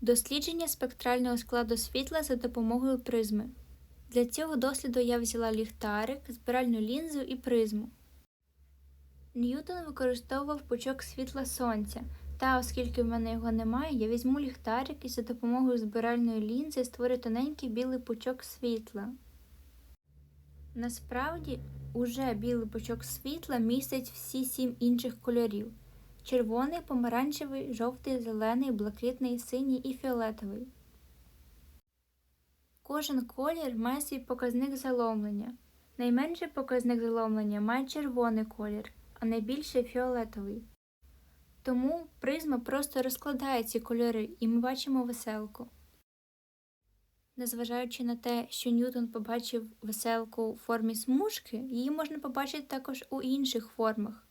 Дослідження спектрального складу світла за допомогою призми. Для цього досліду я взяла ліхтарик, збиральну лінзу і призму. Ньютон використовував пучок світла сонця, та оскільки в мене його немає, я візьму ліхтарик і за допомогою збиральної лінзи створю тоненький білий пучок світла. Насправді, уже білий пучок світла містить всі сім інших кольорів: червоний, помаранчевий, жовтий, зелений, блакитний, синій і фіолетовий. Кожен колір має свій показник заломлення. Найменший показник заломлення має червоний колір, а найбільший фіолетовий. Тому призма просто розкладає ці кольори, і ми бачимо веселку. Незважаючи на те, що Ньютон побачив веселку у формі смужки, її можна побачити також у інших формах.